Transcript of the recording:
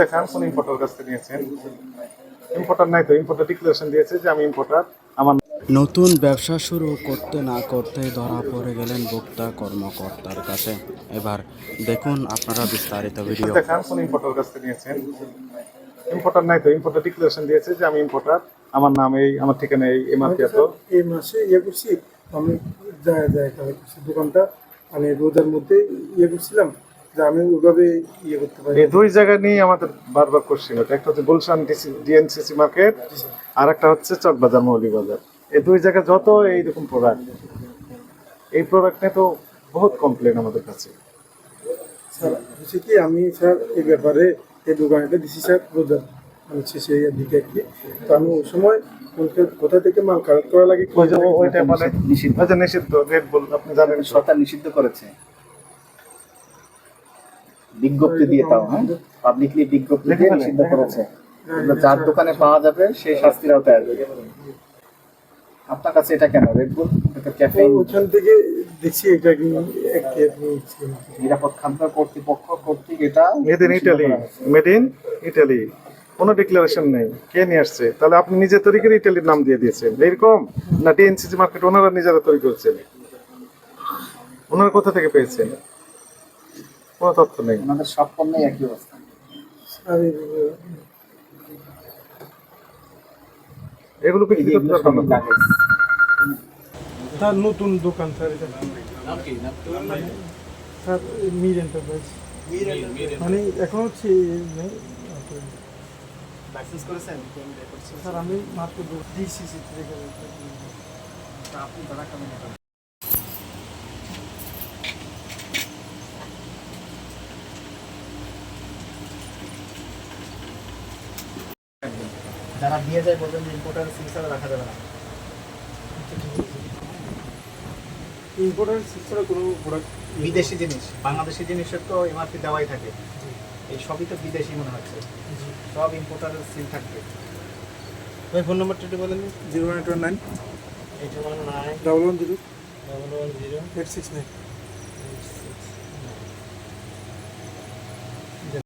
দেখান কোন ইম্পোর্টার কাছ থেকে নিয়েছেন? ইম্পোর্টার নাই তো ইম্পোর্টার ডিক্লারেশন দিয়েছে যে আমি ইম্পোর্টার আমার নতুন ব্যবসা শুরু করতে না করতে ধরা পড়ে গেলেন ভোক্তা কর্মকর্তার কাছে। এবার দেখুন আপনারা বিস্তারিত ভিডিও। দেখান কোন ইম্পোর্টার কাছ থেকে নিয়েছেন? ইম্পোর্টার নাই তো ইম্পোর্টার ডিক্লারেশন দিয়েছে যে আমি ইম্পোর্টার আমার নাম এই আমার ঠিকানা এই এমআরপি এত এই মাসে ইয়ে করছি আমি যায় যায় দোকানটা মানে রোজার মধ্যে ইয়ে করছিলাম আমি ওইভাবে ইয়ে করতে পারি। এই দুই জায়গা নিয়ে আমাদের বারবার কোশ্চেন হতো একটা হচ্ছে গুলশান ডিএনসিসি মার্কেট আর একটা হচ্ছে চকবাজার মৌলিবাজার। এই দুই জায়গায় যত এইরকম প্রোডাক্ট এই প্রোডাক্ট নিয়ে তো বহুত কমপ্লেন আমাদের কাছে। স্যার হচ্ছে কি আমি স্যার এই ব্যাপারে এই দোকানটা দিছি স্যার রোজার মানে শেষে এর দিকে আর কি। তো আমি ওই সময় কোথা থেকে মাল কালেক্ট করা লাগে ওইটা মানে নিষিদ্ধ। নিষিদ্ধ রেড বল আপনি জানেন সরকার নিষিদ্ধ করেছে। বিজ্ঞপ্তি দিয়ে তাও হ্যাঁ? পাবলিকলি বিজ্ঞপ্তি দিয়ে নিষিদ্ধ করেছে। যার দোকানে পাওয়া যাবে সেই শাস্তির আওতায় আসবে। আপনার কাছে এটা কেন? রেড বুল এটা ক্যাফেইন ওইখান থেকে দেখছি এটা কি নিরাপদ খাদ্য কর্তৃপক্ষ কর্তৃক এটা made in Italy made in Italy কোনো ডিক্লারেশন নেই। কে নিয়ে আসছে? তাহলে আপনি নিজে তৈরি করে ইটালির নাম দিয়ে দিয়েছেন। এইরকম না ডিএনসিসি মার্কেট ওনারা নিজেরা তৈরি করেছেন। ওনারা কোথা থেকে পেয়েছেন? কোনো তথ্য নেই। ওনাদের সব পণ্যই একই অবস্থা। এগুলো বিক্রি করতে না। তার নতুন দোকান স্যার এটা স্যার মির এন্টারপ্রাইজ মানে এখন হচ্ছে নেই স্যার আমি মাত্র ডিসিসি থেকে যারা দিয়ে যায় বলবেন যে ইম্পোর্টার সিলসারে রাখা যাবে না। ইম্পোর্টেন্ট সিস্টেমে কোনো প্রোডাক্ট বিদেশি জিনিস বাংলাদেশি জিনিসের তো এমআরপি দেওয়াই থাকে। এই সবই তো বিদেশি মনে হচ্ছে। সব ইম্পোর্টারের সিল থাকবে। ভাই ফোন নাম্বারটা একটু বলেন। Zero one eight one nine. Eight one nine double one zero. Double one zero. Eight six nine.